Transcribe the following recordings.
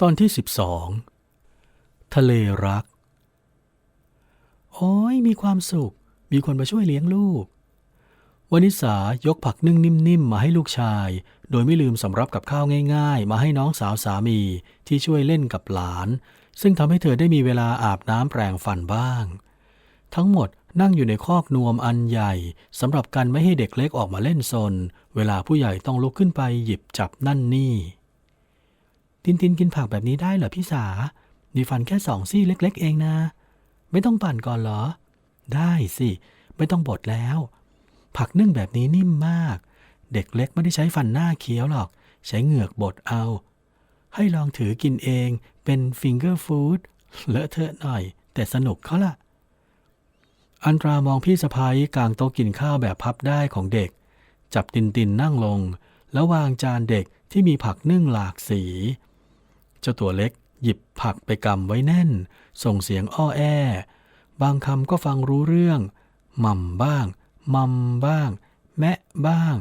ตอนที่สิบสองทะเลรัก โอ้ยมีความสุข มีคนมาช่วยเลี้ยงลูก วนิสายกผักนึ่งนิ่มๆ มาให้ลูกชาย โดยไม่ลืมสำรับกับข้าวง่ายๆ มาให้น้องสาวสามีที่ช่วยเล่นกับหลาน ซึ่งทำให้เธอได้มีเวลาอาบน้ำแปรงฟันบ้าง ทั้งหมดนั่งอยู่ในคอกนวมอันใหญ่สำหรับกันไม่ให้เด็กเล็กออกมาเล่นซน เวลาผู้ใหญ่ต้องลุกขึ้นไปหยิบจับนั่นนี่ ตินตินกินผักแบบนี้ได้เหรอพี่สานี่ฟันแค่สองซี่เล็ก ๆ เองนะ ไม่ต้องปั่นก่อนเหรอ ได้สิ ไม่ต้องบดแล้ว ผักนึ่งแบบนี้นิ่มมาก เด็กเล็กไม่ได้ใช้ฟันหน้าเคี้ยวหรอก ใช้เหงือกบดเอา ให้ลองถือกินเองเป็นฟิงเกอร์ฟู้ดเลอะเทอะหน่อย แต่สนุกเขาล่ะ อันตรามองพี่สะพ้ยกลางโต๊ะกินข้าวแบบพับได้ของเด็ก จับตินตินนั่งลง แล้ววางจานเด็กที่มีผักนึ่งหลากสี เจ้าตัวเล็กหยิบผักไปกำไว้แน่น ส่งเสียงอ้อแอ บางคำก็ฟังรู้เรื่องม่ำบ้างมัมบ้าง แมะบ้าง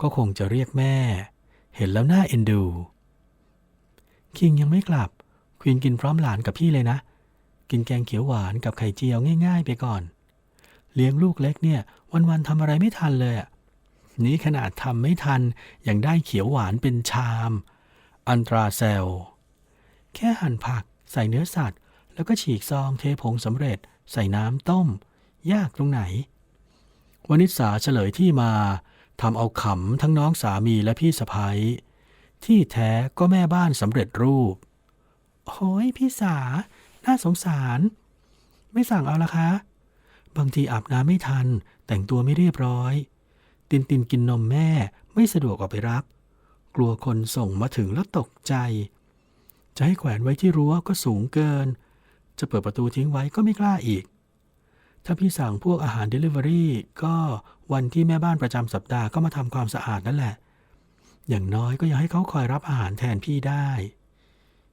ก็คงจะเรียกแม่ เห็นแล้วน่าเอ็นดู คิงยังไม่กลับ ควีนกินพร้อมหลานกับพี่เลยนะ กินแกงเขียวหวานกับไข่เจียวง่ายๆไปก่อน เลี้ยงลูกเล็กเนี่ย วันๆทำอะไรไม่ทันเลยอะนี้ขนาดทำไม่ทันยังได้เขียวหวานเป็นชาม อันตราเซล แค่หั่นผัก ใส่เนื้อสัตว์ แล้วก็ฉีกซองเทผงสำเร็จ ใส่น้ำต้ม ยากตรงไหน วนิสาเฉลยที่มาทำเอาขำทั้งน้องสามีและพี่สะพ้ยที่แท้ก็แม่บ้านสำเร็จรูปโอ้ยพี่สา น่าสงสาร ไม่สั่งเอาละคะ บางทีอาบน้ำไม่ทัน แต่งตัวไม่เรียบร้อย ตินตินกินนมแม่ไม่สะดวกออกไปรับ กลัวคนส่งมาถึงแล้วตกใจ จะให้แขวนไว้ที่รั้วก็สูงเกิน จะเปิดประตูทิ้งไว้ก็ไม่กล้าอีก ถ้าพี่สั่งพวกอาหาร Delivery ก็วันที่แม่บ้านประจำสัปดาห์ก็มาทำความสะอาดนั่นแหละ อย่างน้อยก็ยากให้เขาคอยรับอาหารแทนพี่ได้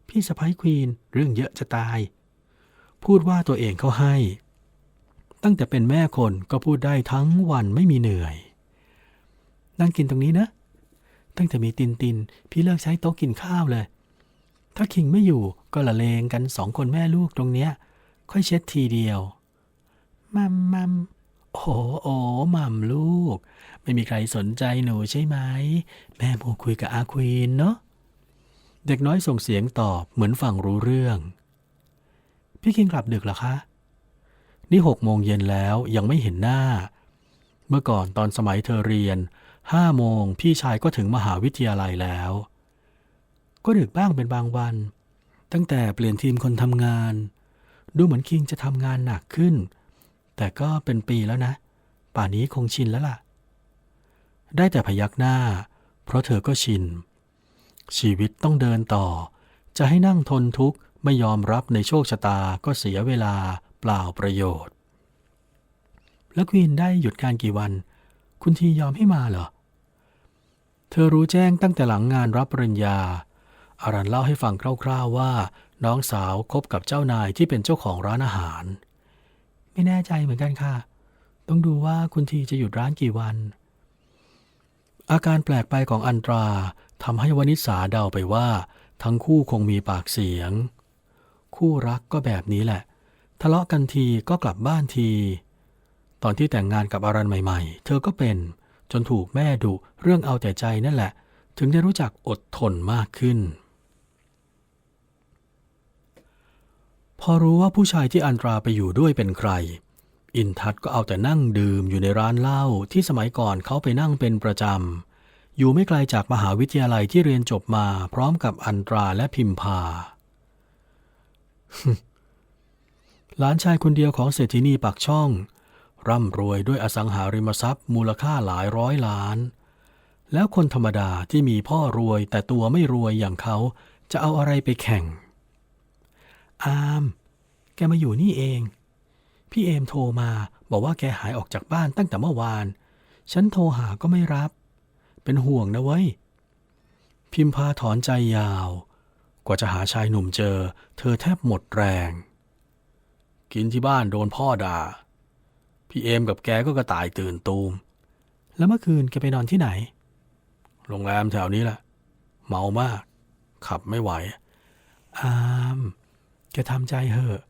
พี่สะพ้ยควีนเรื่องเยอะจะตาย พูดว่าตัวเองเขาให้ ตั้งแต่เป็นแม่คนก็พูดได้ทั้งวันไม่มีเหนื่อย นั่งกินตรงนี้นะ ตั้งแต่มีตินติน พี่เลิกใช้โต๊ะกินข้าวเลย ถ้าคิงไม่อยู่ก็ละเลงกันสองคนแม่ลูกตรงเนี้ย ค่อยเช็ดทีเดียว มัมมัมโอ้โอ้มัมลูก ไม่มีใครสนใจหนูใช่ไหม แม่โมคุยกับอาควีนเนาะ เด็กน้อยส่งเสียงตอบเหมือนฟังรู้เรื่อง พี่คิงกลับดึกเหรอคะ นี่หกโมงเย็นแล้วยังไม่เห็นหน้า เมื่อก่อนตอนสมัยเธอเรียนห้าโมงพี่ชายก็ถึงมหาวิทยาลัยแล้ว ก็ดึกบ้างเป็นบางวัน ตั้งแต่เปลี่ยนทีมคนทำงาน ดูเหมือนคิงจะทำงานหนักขึ้น แต่ก็เป็นปีแล้วนะ ป่านนี้คงชินแล้วล่ะ ได้แต่พยักหน้า เพราะเธอก็ชิน ชีวิตต้องเดินต่อ จะให้นั่งทนทุกข์ไม่ยอมรับในโชคชะตาก็เสียเวลาเปล่าประโยชน์ แล้วควีนได้หยุดการกี่วัน คุณทียอมให้มาเหรอ เธอรู้แจ้งตั้งแต่หลังงานรับปริญญา อารันเล่าให้ฟังคร่าวๆว่า น้องสาวคบกับเจ้านายที่เป็นเจ้าของร้านอาหาร ไม่แน่ใจเหมือนกันค่ะ ต้องดูว่าคุณทีจะหยุดร้านกี่วัน อาการแปลกไปของอันตราทำให้วนิสาเดาไปว่า ทั้งคู่คงมีปากเสียง คู่รักก็แบบนี้แหละ ทะเลาะกันทีก็กลับบ้านที ตอนที่แต่งงานกับอารันใหม่ๆ เธอก็เป็นจนถูกแม่ดุเรื่องเอาแต่ใจนั่นแหละ ถึงได้รู้จักอดทนมากขึ้น พอรู้ว่าผู้ชายที่อันตราไปอยู่ด้วยเป็นใคร อินทัศก็เอาแต่นั่งดื่มอยู่ในร้านเหล้าที่สมัยก่อนเขาไปนั่งเป็นประจำ อยู่ไม่ไกลจากมหาวิทยาลัยที่เรียนจบมาพร้อมกับอันตราและพิมพา หลานชายคนเดียวของเศรษฐินีปากช่อง ร่ำรวยด้วยอสังหาริมทรัพย์มูลค่าหลายร้อยล้าน แล้วคนธรรมดาที่มีพ่อรวยแต่ตัวไม่รวยอย่างเขาจะเอาอะไรไปแข่ง อาม แกมาอยู่นี่เอง พี่เอมโทรมาบอกว่าแกหายออกจากบ้านตั้งแต่เมื่อวาน ฉันโทรหาก็ไม่รับ เป็นห่วงนะเว้ย พิมพาถอนใจยาว กว่าจะหาชายหนุ่มเจอ เธอแทบหมดแรง กินที่บ้านโดนพ่อด่า พี่เอมกับแกก็กระต่ายตื่นตูม แล้วเมื่อคืนแกไปนอนที่ไหน โรงแรมแถวนี้แหละ เมามาก ขับไม่ไหว อาม แกทำใจเหอะ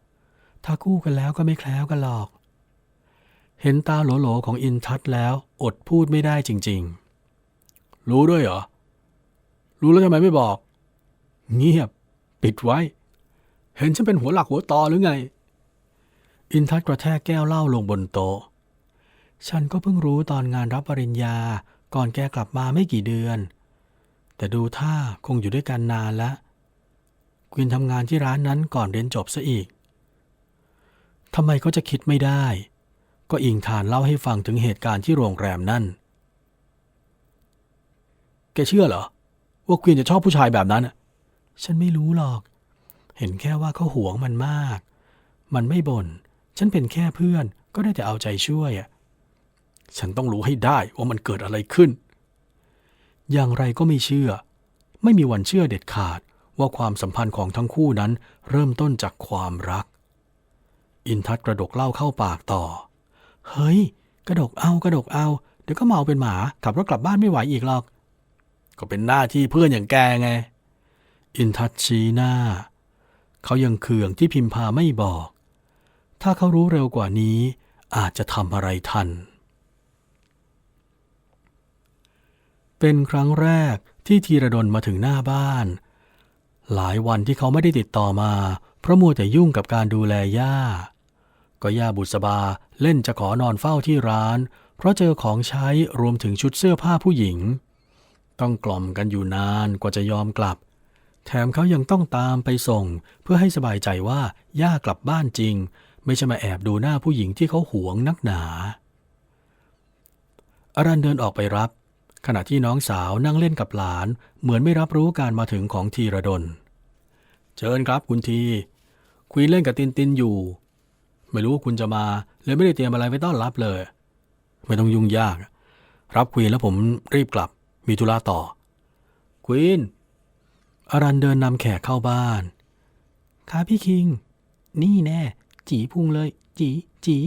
ถ้าคู่กันแล้วก็ไม่แคล้วกันหรอก เห็นตาโหลๆของอินทัศแล้วอดพูดไม่ได้จริง ๆ รู้ด้วยเหรอ รู้แล้วทำไมไม่บอก เงียบ ปิดไว้ เห็นฉันเป็นหัวหลักหัวตอหรือไง อินทัศกระแทกแก้วเหล้าลงบนโต๊ะ ฉันก็เพิ่งรู้ตอนงานรับปริญญาก่อนแกกลับมาไม่กี่เดือน แต่ดูท่าคงอยู่ด้วยกันนานแล้ว วินทำงานที่ร้านนั้นก่อนเรียนจบซะอีกทำไมเขาจะคิดไม่ได้ ก็อิงทานเล่าให้ฟังถึงเหตุการณ์ที่โรงแรมนั่น แกเชื่อเหรอ ว่าควีนจะชอบผู้ชายแบบนั้น ฉันไม่รู้หรอก เห็นแค่ว่าเขาหวงมันมาก มันไม่บน่น ฉันเป็นแค่เพื่อนก็ได้แต่เอาใจช่วยอะฉันต้องรู้ให้ได้ว่ามันเกิดอะไรขึ้น อย่างไรก็ไม่เชื่อ ไม่มีวันเชื่อเด็ดขาด ว่าความสัมพันธ์ของทั้งคู่นั้นเริ่มต้นจากความรัก อินทัศกระดกเหล้าเข้าปากต่อ เฮ้ย กระดกเอากระดกเอา เดี๋ยวก็เมาเป็นหมา ขับรถกลับบ้านไม่ไหวอีกหรอก ก็เป็นหน้าที่เพื่อนอย่างแกไง อินทัศชี้หน้า เขายังเคืองที่พิมพาไม่บอก ถ้าเขารู้เร็วกว่านี้ อาจจะทำอะไรทัน เป็นครั้งแรกที่ธีรดลมาถึงหน้าบ้าน หลายวันที่เขาไม่ได้ติดต่อมา เพราะมัวแต่ยุ่งกับการดูแลย่า ก็ย่าบุษบาเล่นจะขอนอนเฝ้าที่ร้าน เพราะเจอของใช้รวมถึงชุดเสื้อผ้าผู้หญิง ต้องกล่อมกันอยู่นานกว่าจะยอมกลับ แถมเขายังต้องตามไปส่ง เพื่อให้สบายใจว่าย่ากลับบ้านจริง ไม่ใช่มาแอบดูหน้าผู้หญิงที่เขาหวงนักหนาอารันเดินออกไปรับ ขณะที่น้องสาวนั่งเล่นกับหลาน เหมือนไม่รับรู้การมาถึงของทีระดน เชิญครับคุณที คุยเล่นกับตินตินอยู่ ไม่รู้ว่าคุณจะมาเลยไม่ได้เตรียมอะไรไว้ต้อนรับเลย ไม่ต้องยุ่งยาก รับควีนแล้วผมรีบกลับ มีธุระต่อ ควีนอารันเดินนำแขกเข้าบ้านค่ะพี่คิง นี่แน่ จีพุงเลย จี จี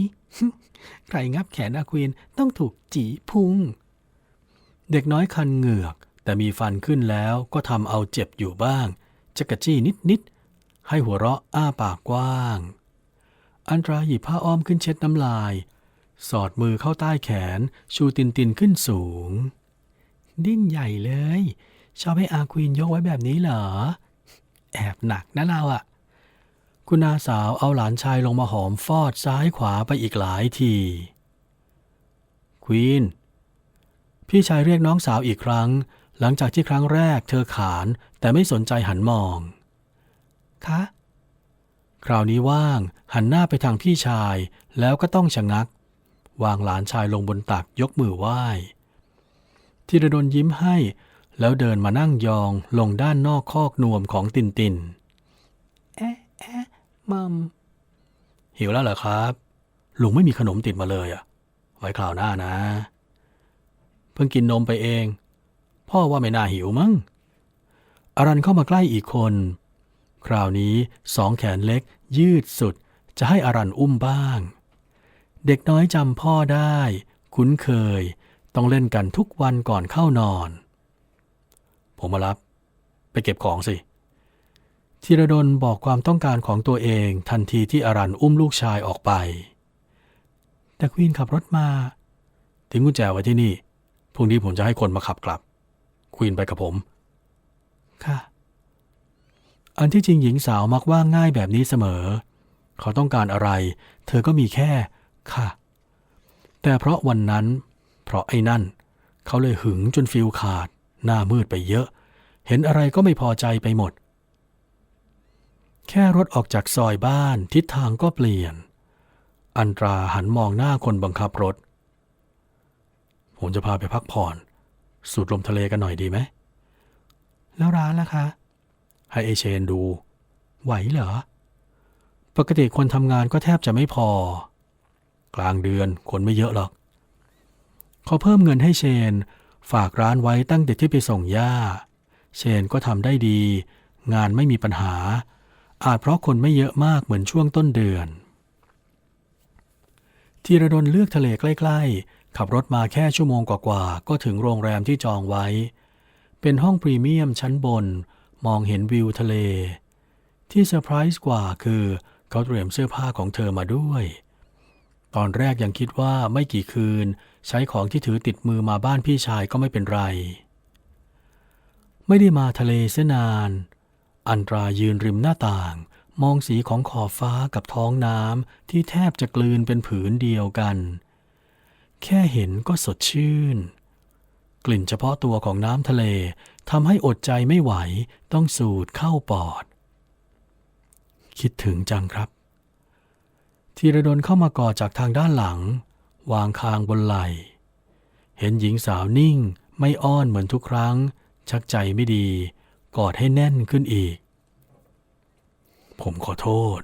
ใครงับแขนอาควีนต้องถูกจีพุง เด็กน้อยคันเหงือก แต่มีฟันขึ้นแล้วก็ทำเอาเจ็บอยู่บ้างจะกระจี้นิดนิดๆให้หัวเราะอ้าปากกว้าง อันตราหยิบผ้าอ้อมขึ้นเช็ดน้ำลาย สอดมือเข้าใต้แขน ชูตินตินขึ้นสูง ดิ้นใหญ่เลย ชอบให้อาควีนยกไว้แบบนี้เหรอ แอบหนักนะเราอะคุณอาสาวเอาหลานชายลงมาหอมฟอดซ้ายขวาไปอีกหลายทีควีน พี่ชายเรียกน้องสาวอีกครั้ง หลังจากที่ครั้งแรกเธอขานแต่ไม่สนใจหันมอง คะ คราวนี้ว่างหันหน้าไปทางพี่ชายแล้วก็ต้องชะงัก วางหลานชายลงบนตักยกมือไหว้ธีรดลยิ้มให้ แล้วเดินมานั่งยองลงด้านนอกคอกนวมของตินตินแอะแอะมัมหิวแล้วเหรอครับ ลุงไม่มีขนมติดมาเลยอะไว้คราวหน้านะเพิ่งกินนมไปเอง พ่อว่าไม่น่าหิวมั้งอารันเข้ามาใกล้อีกคน คราวนี้สองแขนเล็ก ยืดสุด จะให้อารันอุ้มบ้าง เด็กน้อยจำพ่อได้ คุ้นเคย ต้องเล่นกันทุกวันก่อนเข้านอน ผมมารับ ไปเก็บของสิธีรดลบอกความต้องการของตัวเองทันทีที่อารันอุ้มลูกชายออกไป แต่ควีนขับรถมาทิ้งกุญแจไว้ที่นี่ รุ่งนี้ผมจะให้คนมาขับกลับ ควีนไปกับผม ค่ะ อันที่จริงหญิงสาวมักว่าง่ายแบบนี้เสมอ เขาต้องการอะไร เธอก็มีแค่ ค่ะ แต่เพราะวันนั้น เพราะไอ้นั่น เขาเลยหึงจนฟิลขาด หน้ามืดไปเยอะ เห็นอะไรก็ไม่พอใจไปหมด แค่รถออกจากซอยบ้านทิศทางก็เปลี่ยน อันตราหันมองหน้าคนบังคับรถ ผมจะพาไปพักผ่อน สูดลมทะเลกันหน่อยดีไหม แล้วร้านล่ะคะ ให้เอเชนดู ไหวเหรอ ปกติคนทำงานก็แทบจะไม่พอ กลางเดือนคนไม่เยอะหรอกเขาเพิ่มเงินให้เชน ฝากร้านไว้ตั้งแต่ที่ไปส่งย่า เชนก็ทำได้ดี งานไม่มีปัญหา อาจเพราะคนไม่เยอะมากเหมือนช่วงต้นเดือนธีรดลเลือกทะเลใกล้ ๆ ขับรถมาแค่ชั่วโมงกว่าๆก็ถึงโรงแรมที่จองไว้ เป็นห้องพรีเมียมชั้นบน มองเห็นวิวทะเล ที่เซอร์ไพรส์กว่าคือเขาเตรียมเสื้อผ้าของเธอมาด้วย ตอนแรกยังคิดว่าไม่กี่คืน ใช้ของที่ถือติดมือมาบ้านพี่ชายก็ไม่เป็นไร ไม่ได้มาทะเลเสนาน อันตรายืนริมหน้าต่าง มองสีของขอบฟ้ากับท้องน้ำที่แทบจะกลืนเป็นผืนเดียวกัน แค่เห็นก็สดชื่น กลิ่นเฉพาะตัวของน้ำทะเลทำให้อดใจไม่ไหวต้องสูดเข้าปอด คิดถึงจังครับธีรดลเข้ามากอดจากทางด้านหลัง วางคางบนไหล เห็นหญิงสาวนิ่งไม่อ้อนเหมือนทุกครั้ง ชักใจไม่ดี กอดให้แน่นขึ้นอีก ผมขอโทษ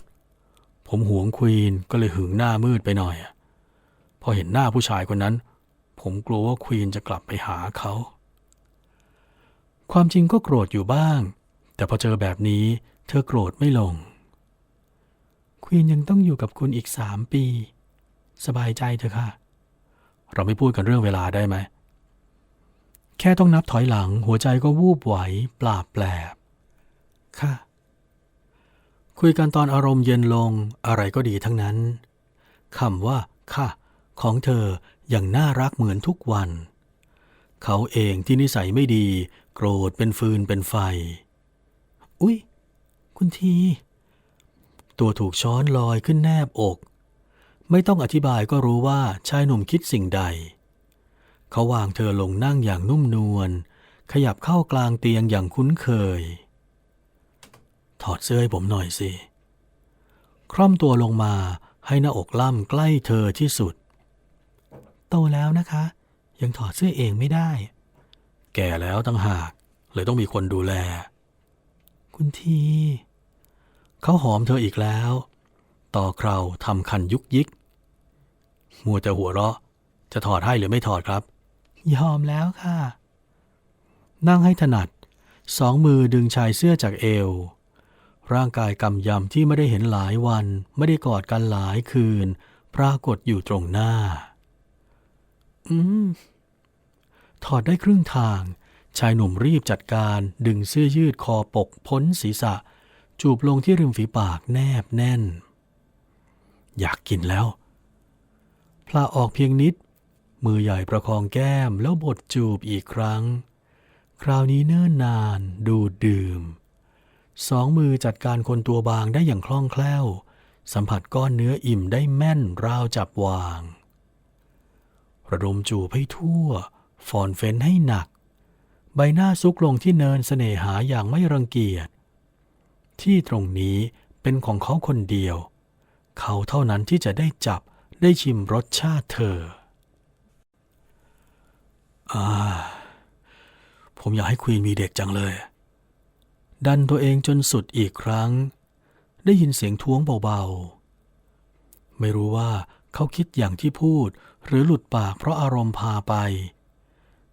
ผมหวงควีนก็เลยหึงหน้ามืดไปหน่อยอ พอเห็นหน้าผู้ชายคนนั้น ผมกลัวว่าควีนจะกลับไปหาเขา ความจริงก็โกรธอยู่บ้าง แต่พอเจอแบบนี้ เธอโกรธไม่ลง ควีนยังต้องอยู่กับคุณอีกสามปี สบายใจเถอะค่ะ เราไม่พูดกันเรื่องเวลาได้ไหม แค่ต้องนับถอยหลังหัวใจก็วูบไหวปลาบแปลบ ค่ะ คุยกันตอนอารมณ์เย็นลงอะไรก็ดีทั้งนั้นคำว่า ค่ะ ของเธออยังน่ารักเหมือนทุกวัน เขาเองที่นิสัยไม่ดี โกรธเป็นฟืนเป็นไฟ อุ๊ย คุณที ตัวถูกช้อนลอยขึ้นแนบอก ไม่ต้องอธิบายก็รู้ว่าชายหนุ่มคิดสิ่งใด เขาวางเธอลงนั่งอย่างนุ่มนวล ขยับเข้ากลางเตียงอย่างคุ้นเคย ถอดเสื้อให้ผมหน่อยสิ คร่อมตัวลงมาให้หน้าอกล่ำใกล้เธอที่สุด ตแล้วนะคะ ยังถอดเสื้อเองไม่ได้ แก่แล้วตั้งหาก เลยต้องมีคนดูแล คุณที เขาหอมเธออีกแล้ว ต่อเคราวทำคันยุกยิก มัวแต่หัวเราะ จะถอดให้หรือไม่ถอดครับ ยอมแล้วค่ะ นั่งให้ถนัด สองมือดึงชายเสื้อจากเอว ร่างกายกำยำที่ไม่ได้เห็นหลายวัน ไม่ได้กอดกันหลายคืน ปรากฏอยู่ตรงหน้า อืม ถอดได้ครึ่งทาง ชายหนุ่มรีบจัดการดึงเสื้อยืดคอปกพ้นศีรษะ จูบลงที่ริมฝีปากแนบแน่น อยากกินแล้ว พลาออกเพียงนิด มือใหญ่ประคองแก้มแล้วบดจูบอีกครั้ง คราวนี้เนิ่นนานดูดดื่ม สองมือจัดการคนตัวบางได้อย่างคล่องแคล่ว สัมผัสก้อนเนื้ออิ่มได้แม่นราวจับวาง ระดมจูบให้ทั่วฟอนเฟ้นให้หนัก ใบหน้าซุกลงที่เนินเสน่หาอย่างไม่รังเกียจ ที่ตรงนี้เป็นของเขาคนเดียว เขาเท่านั้นที่จะได้จับได้ชิมรสชาติเธอ อ่า ผมอยากให้ควีนมีเด็กจังเลย ดันตัวเองจนสุดอีกครั้ง ได้ยินเสียงท้วงเบาๆ ไม่รู้ว่า เขาคิดอย่างที่พูดหรือหลุดปากเพราะอารมณ์พาไป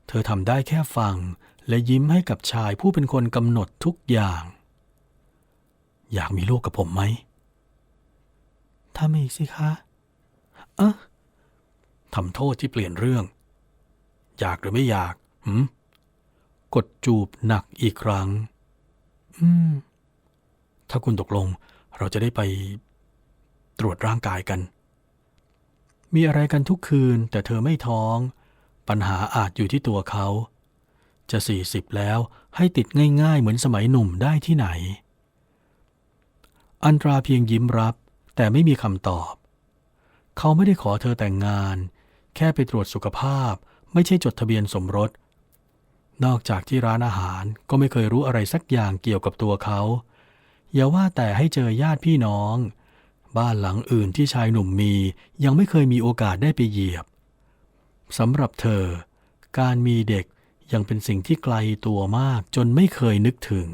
เธอทำได้แค่ฟังและยิ้มให้กับชายผู้เป็นคนกำหนดทุกอย่าง อยากมีลูกกับผมไหมทำอีกสิคะอะทำโทษที่เปลี่ยนเรื่อง อยากหรือไม่อยากหืมกดจูบหนักอีกครั้ง อืม ถ้าคุณตกลงเราจะได้ไปตรวจร่างกายกัน มีอะไรกันทุกคืนแต่เธอไม่ท้อง ปัญหาอาจอยู่ที่ตัวเขา จะสี่สิบแล้วให้ติดง่ายๆเหมือนสมัยหนุ่มได้ที่ไหน อันตราเพียงยิ้มรับ แต่ไม่มีคำตอบ เขาไม่ได้ขอเธอแต่งงาน แค่ไปตรวจสุขภาพ ไม่ใช่จดทะเบียนสมรส นอกจากที่ร้านอาหารก็ไม่เคยรู้อะไรสักอย่างเกี่ยวกับตัวเขา อย่าว่าแต่ให้เจอญาติพี่น้อง บ้านหลังอื่นที่ชายหนุ่มมียังไม่เคยมีโอกาสได้ไปเหยียบสำหรับเธอ การมีเด็กยังเป็นสิ่งที่ไกลตัวมากจนไม่เคยนึกถึง